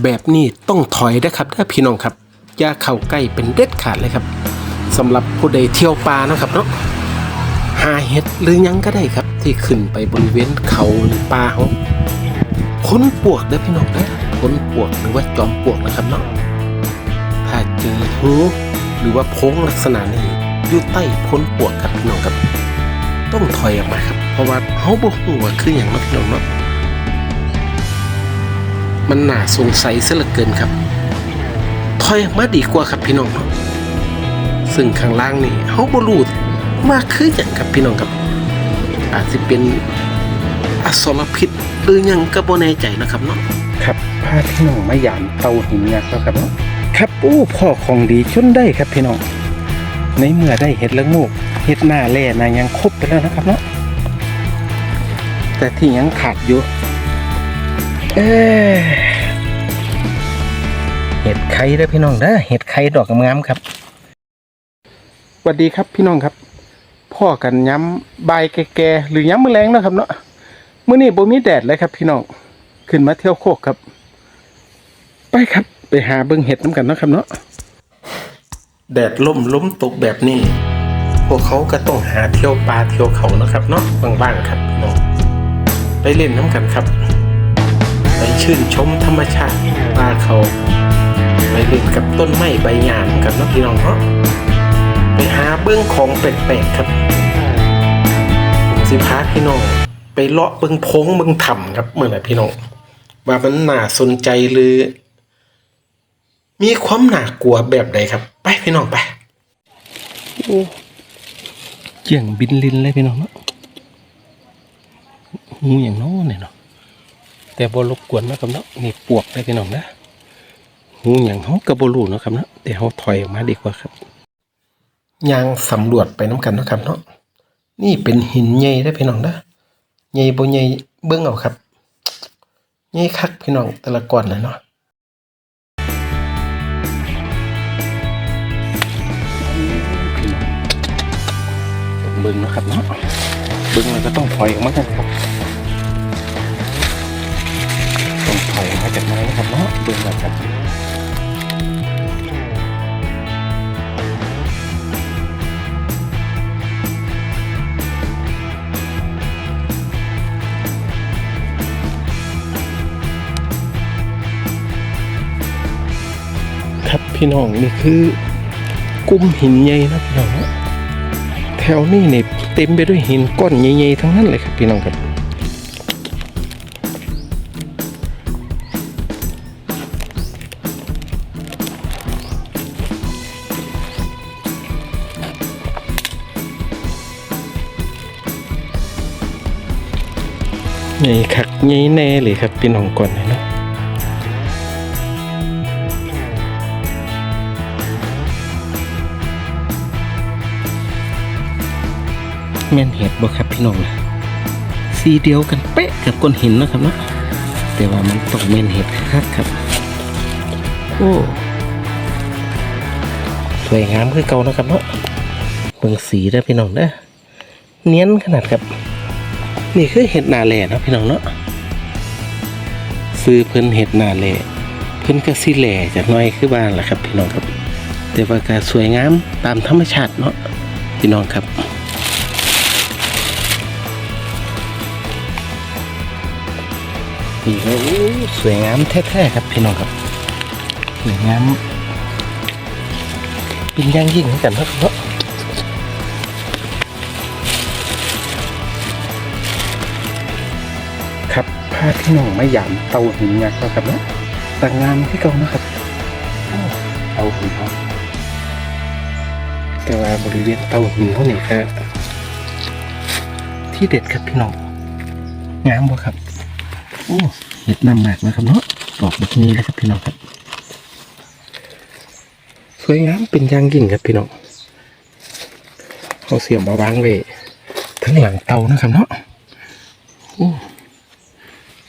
แบบนี้ต้องถอยนะครับถ้าพี่น้องครับอย่าเข้าใกล้เป็นเด็ดขาดเลยครับสำหรับผู้ใดเที่ยวป่านะครับเนาะหาเห็ดหรือยังก็ได้ครับ ที่ขึ้นไปบริเวณเขาหรือป่าเขาค้นปวกเด้พี่น้องนะค้นปวกหรือว่าจอมปวกนะครับเนาะถ้าเจอหูหรือว่าโพงลักษณะนี้อยู่ใต้พ้นปวกครับพี่น้องครับ ต้องถอยออกมาครับ เพราะว่าเขาบอกว่าคืออย่างนั้นพี่น้องเนาะ มันหนาสงสัยซะเหลือเกินครับถอยมาดีกว่าครับพี่น้องเนาะซึ่งข้างล่างนี่เขาบรูว่าคืออย่างครับพี่น้องครับ อาจจะเป็นอสรพิษหรือยังก็บ่แน่ใจนะครับเนาะครับพาพี่น้องมายามเตาหินยักษ์แล้วครับเนาะครับโอ้พ่อของดีชนได้ครับพี่น้องในเมื่อได้เห็ดละงูเห็ดหน้าแล่นายังครบไปแล้วนะครับเนาะแต่ที่ยังขาดอยู่ เอ๊ะเห็ดไข่เด้อพี่น้องเด้อเห็ดไข่ดอกงามๆครับสวัสดีครับพี่น้องครับ พ่อกันย้ำบายแก่ๆหรือย้ำมือแรงเนาะครับเนาะมื้อนี้บ่มีแดดเลยครับ พี่น้องขึ้นมาเที่ยวโคกครับ ไปครับ ไปหาเบิ่งเห็ดน้ำกันเนาะครับเนาะแดดล่มล้มตกแบบนี้ พวกเขาก็ต้องหาเที่ยวปลาเที่ยวเขานะครับเนาะบ้างๆครับพี่น้องไปเล่นน้ำกันครับไป ชื่นชมธรรมชาติปลาเขาไปเล่นกับต้นไม้ใบหญ้ากันเนาะพี่น้องเนาะไปหาเบื้องของแปลกๆครับผมสิพาพี่น้องไปเลาะเบื้องพงเบื้องถ้ำครับเมื่อไหร่พี่น้องว่ามันน่าสนใจหรือ มีความน่ากลัวแบบใดครับ ไปพี่น้องไปเจียงบินลินเลยพี่น้องเนาะหูอย่างน้อเนี่ยเนาะ แต่บ่รบกวนนะครับเนาะนี่ปวกเลยพี่น้องนะหูอย่างเขากระบรูเนาะครับเนาะแต่เขาถอยออกมาดีกว่าครับยางสำรวจไปน้ำกันเนาะครับเนาะนี่เป็นหินใหญ่ได้อพี่น้องนะใหญ่บ่ใหญ่เบิ่งเอาครับใหญ่คักพี่น้องแต่ละก้อนเลยเนาะต้องเบิ้งนะครับเนาะเบิ้งแล้วก็ต้องถอยออกมากันครับ ต้องถอยมาจากไม้นะครับเนาะเบิ้งแล้วครับครับพี่น้องนี่คือกุ้มหินใหญ่นะพี่น้องแถวนี้เนี่ยเต็มไปด้วยหินก้อนใหญ่ๆทั้งนั้นเลยครับพี่น้องครับ ใหญ่คักใหญ่แน่เลยครับพี่น้องก่อนเนาะแม่นเห็ดบ่ครับพี่น้องนะสีเดียวกันเป๊ะกับก้อนหินนะครับเนาะแต่ว่ามันต้องแม่นเห็ดคักๆครับ โอ้สวยงามคือเก่านะครับเนาะเบิ่งสีเด้พี่น้องเด้อเนียนขนาดครับ นี่คือเห็ดนาแหล่นะพี่น้องเนาะซื้อเพิ่นเห็ดนาแหล่เพิ่นก็สิแหล่จากน้อยคือบ้านแหละครับ พี่น้องครับ แต่ว่าก็สวยงามตามธรรมชาติเนาะพี่น้องครับนี่ก็สวยงามแท้ๆครับพี่น้องครับสวยงามเป็นย่างยิ่งเหมือนกันครับ เนาะครับพาพี่น้องมาหยามเตาหินยักษ์แล้วครับเนาะต่างงามที่เก่านะครับโอ้เตาหินครับแต่ว่าบริเวณเตาหินเท่านี้ครับที่เด็ดครับพี่น้องงามบ่ครับโอ้เห็ดน้ำหมากนะครับเนาะดอกแบบนี้นะครับพี่น้องครับ สวยงามเป็นอย่างยิ่งครับพี่น้องเอาเสียมมาวางไว้ทั้งหลังเตานะครับเนาะโอ้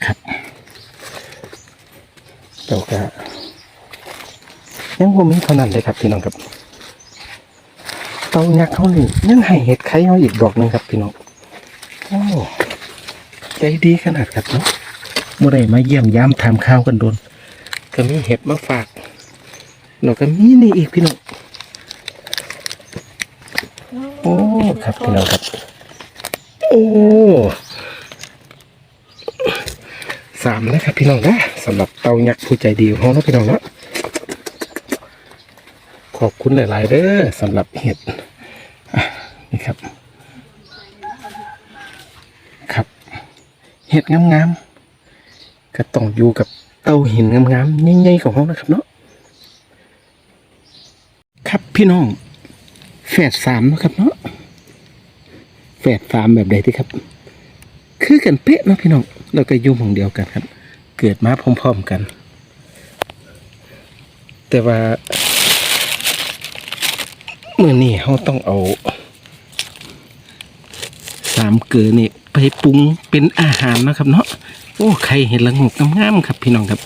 ครับ เตากะยังบ่มีเท่านั้นเลยครับพี่น้องครับเตายักษ์เขานี่ยังให้เห็ดไข่เขาอีกดอกนึงครับพี่น้องโอ้ใจดีขนาดครับเนาะเมื่อไรมาเยี่ยมย้ำถามข้าวกันโดน ก็มีเห็ดมาฝากเราก็มีนี่อีกพี่น้องโอ้ครับพี่น้องครับ โอ้ สามแล้วครับพี่น้องนะสำหรับเตายักษ์ผู้ใจดีของเราพี่น้องนะขอบคุณหลายๆเด้อสำหรับเห็ดนี่ครับ ครับ เห็ดงามๆก็ต้องอยู่กับเตาหินงามๆใหญ่ๆของเรานะครับเนาะครับพี่น้องแฝดสามนะครับเนาะแฝดสามแบบใดที่ครับ คือกันเป๊ะเนาะพี่น้องเราก็อยุ่หมองเดียวกันครับ เกิดมาพร้อมๆกัน แต่ว่าเมื่อนี้เขาต้องเอาสามเกลือนี่ไปปรุงเป็นอาหารนะครับเนาะโอ้ใครเห็นละงกงามๆครับพี่น้องครับ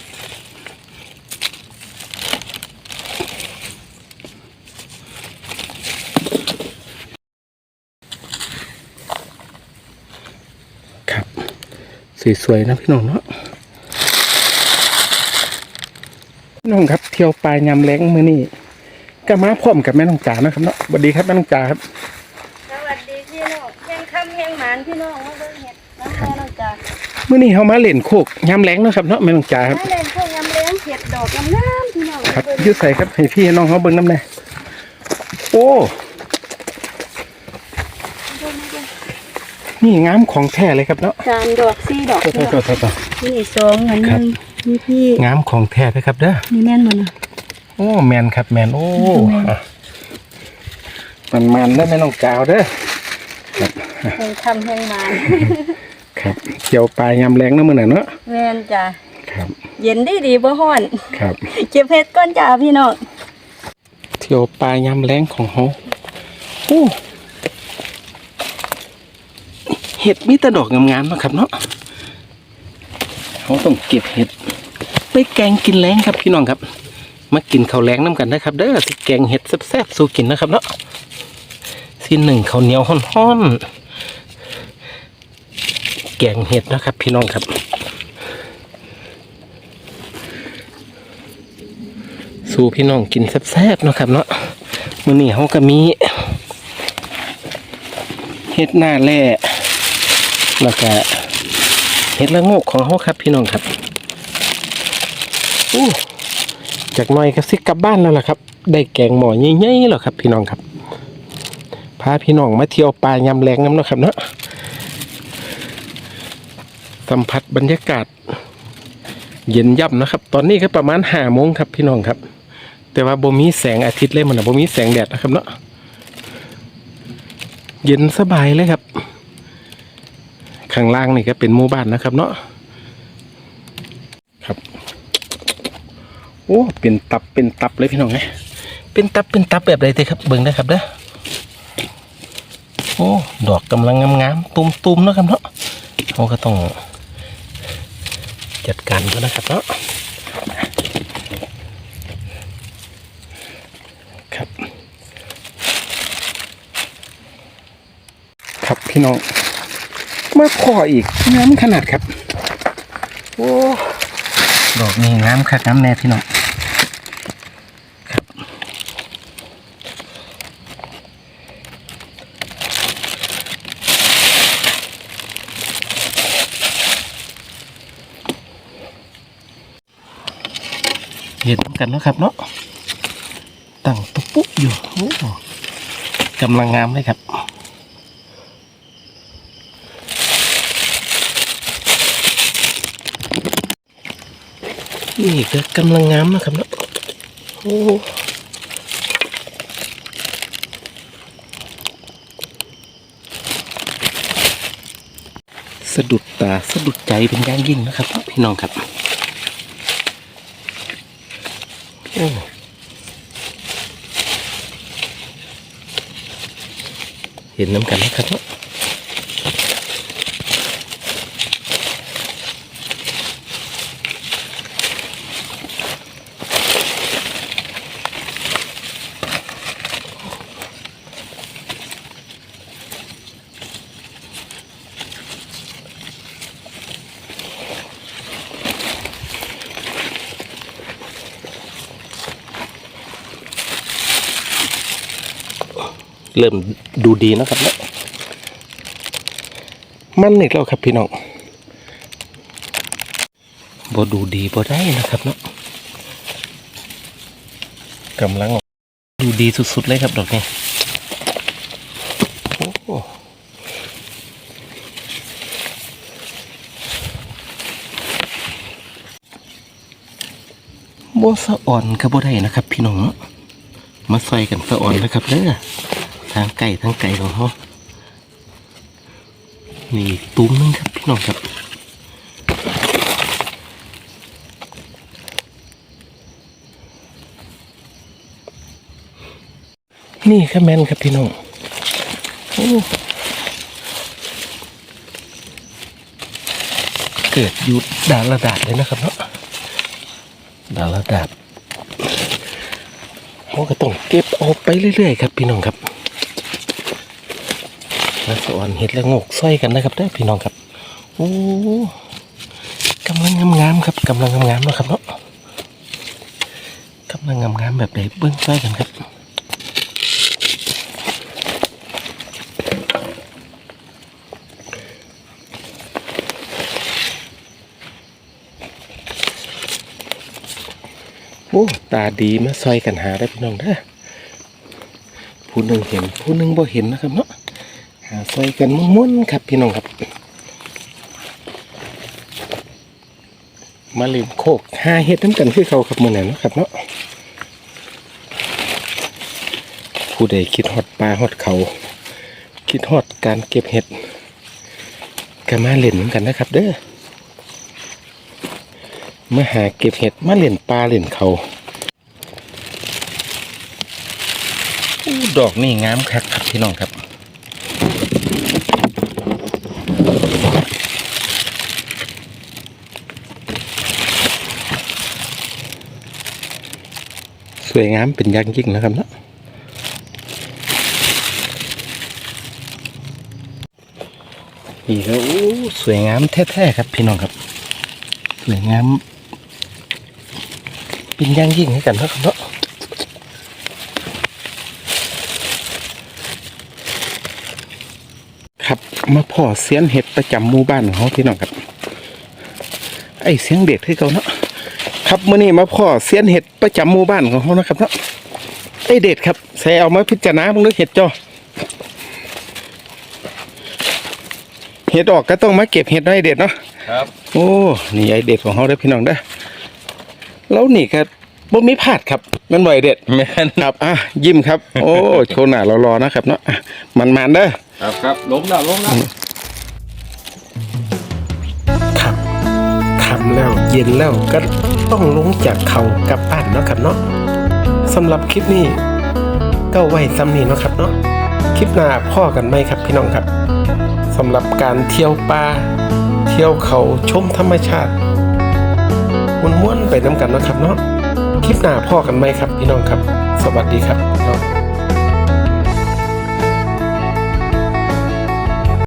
สวยๆนะพี่น้องเนาะพี่น้องครับเที่ยวปลายยำแรงมือนี่ก็มาพร้อมกับแม่น้องจ๋านะครับเนาะสวัสดีครับแม่น้องจ๋าครับสวัสดีพี่น้องแห้งคำแห้งหมานพี่น้องมาเบิ่งเห็ดน้ำแม่น้องจ้ามื่อนี้เขามาเล่นโคกยำแรงเนาะครับเนาะแม่น้องจ๋าครับถ้าเล่นพวกยำเลี้ยงเห็ดดอกงามๆพี่น้องครับเบิ่งยืดใส่ครับให้พี่ให้น้องเขาเบิ้งน้ำแน่โอ้ นี่งามของแท้เลยครับเนาะจานดอกสี่ดอกโถ่พี่น้องโถ่โถ่โถ่นี่สองอันหครันึบงนี่พี่งามของแท้เลยครับเด้อนี่แม่นหมดนะโอ้แมนครับแมนโอ้อะมันมันได้อแม่น้องจ๋าเด้อแห้งคำแห้งหมานครับเกี่ยวปลายยำแรงเนาะมือน่ะเนาะแม่นจ้าครับเย็นดีดีๆบ่ฮ้อนครับเก็บเห็ดก้อนจ้าพี่น้องเที่ยวปลายำแรงของเขาโอ้ เห็ดมีแต่ดอกงามๆนาะครับเนาะเขาต้องเก็บเห็ดไปแกงกินแรงครับพี่น้องครับ มากินข้าวแรงน้ำกันนะครับ เด้อสิแกงเห็ดแซ่บๆสู้กินนะครับเนาะสิหนึ่งข้าวเหนียวฮ้อนๆแกงเห็ดนะครับ พี่น้องครับ สู่พี่น้องกินแซ่บๆนะครับเนาะมื้อนี้เขาก็มีเห็ดหน้าแร่ แล้วก็เห็ดละงกของเขาครับพี่น้องครับอู้จากหน่อยก็สิกลับบ้านแล้วล่ะครับ ได้แกงหม้อใหญ่ๆแล้วครับ พี่น้องครับ พาพี่น้องมาเที่ยวป่ายำแรงน้ำนะครับเนาะสัมผัสบรรยากาศ เย็นยับนะครับ ตอนนี้ก็ประมาณห้าโมงครับพี่น้องครับ แต่ว่าบ่มีแสงอาทิตย์เลยมันนะบ่มีแสงแดดนะครับเนาะเย็นสบายเลยครับ ข้างล่างนี่ก็เป็นหมู่บ้านนะครับ เนาะครับ โอ้เป็นตับเป็นตับเลยพี่น้องไงเป็นตับเป็นตับแบบใดเด้ครับเบิ่งนะครับเด้อโอ้ดอกกำลังงามๆตุ่มๆเนาะครับเนาะเราก็ต้องจัดการก็นะครับเนาะครับ ครับพี่น้อง มาพออีกงามขนาดครับ โอ้ดอกนี่งามคักงามแน่พี่น้องครับเห็นกันแล้วครับเนาะตั้งตุ๊ปุ๊อยู่โอ้กำลังงามเลยครับ นี่ก็กำลังงามนะครับเนาะโอ้สะดุดตาสะดุดใจเป็นอย่างยิ่งนะครับ พี่น้องครับโอ้เห็นน้ำกันนะครับเนาะ เริ่มดูดีนะครับเนาะมันอีกแล้วครับพี่น้องบ่ดูดีบ่ได้นะครับเนาะกำลังดูดีสุดๆเลยครับดอกนี้โอ้โหบ่สะอ่อนก็บ่ได้นะครับ พี่น้องมาใส่กันสะอ่อนนะครับเด้อ ทางไก่ทางไก่ของเขานี่ตุ้มนึงครับพี่น้องครับนี่ครับแมนครับพี่น้องโอ้เกิดอยุดดาระดาดเลยนะครับเนาะดาระดาดเขาก็ต้องเก็บออกไปเรื่อยๆครับพี่น้องครับ มาสอนเห็ดและงกสร้อยกันนะครับได้อพี่น้องครับโอ้กำลังงามๆครับกำลังงามๆเนาะครับเนาะกำลังงามๆแบบไหนเบื้องสร้อยกันครับโอ้ตาดีมาซอยกันหาได้พี่น้องเด้อผู้หนึ่งเห็นผู้หนึ่งบ่เห็นนะครับเนาะ หาซอยกันม้วนๆครับพี่น้องครับ มาเล่นโคกหาเห็ดน้ำกันคือเขาครับมือไหนเนาะครับเนาะผู้ใดคิดฮอดปลาฮอดเขา คิดฮอดการเก็บเห็ดก็มาเล่นเหมือนกันนะครับ เด้อมาหาเก็บเห็ดมาเล่นปลาเล่นเขาดอกนี่งามคักครับพี่น้องครับ วยงามเป็นอย่างยิ่งนะครับเนาะนี่ก็อู้สวยงามแท้ๆครับพี่น้องครับ สวยงามเป็นอย่างยิ่งให้กันนะครับเนาะครับมาพ่อเสียนเห็ดประจำหมู่บ้านของเขาพี่น้องครับ ไอเสียงเด็กที่เขาเนาะ ครับมื่อนี้มาพ่อเสียนเห็ดประจำหมู่บ้านของเขานะครับเนาะไอ้เด็ดครับใส่เอามาพิจารณาเพิ่งนึกเห็ดจอเห็ดออกก็ต้องมาเก็บเห็ดให้เด็ดเนาะครับ โอ้นี่ไอเด็ดของเขาเด้อพี่น้องเด้อแล้วนี่ก็บ่มีพลาดครับมันบ่อยเด็ดแม่นครับอะยิ้มครับ โอ้โชว์หน้าเรารอนะครับเนาะอะมันๆเด้อครับครับล้มแล้วล้มแล้ว เย็นแล้วก็ต้องลงจากเขากลับบ้านเนาะครับเนาะสำหรับคลิปนี้ก็ไว้ซ้ำนี้เนาะครับเนาะคลิปหน้าพ่อกันไหมครับพี่น้องครับสำหรับการเที่ยวป่าเที่ยวเขาชมธรรมชาติม้วนๆไปน้ำกันเนาะครับเนาะคลิปหน้าพ่อกันไหมครับพี่น้องครับ สวัสดีครับพี่น้อง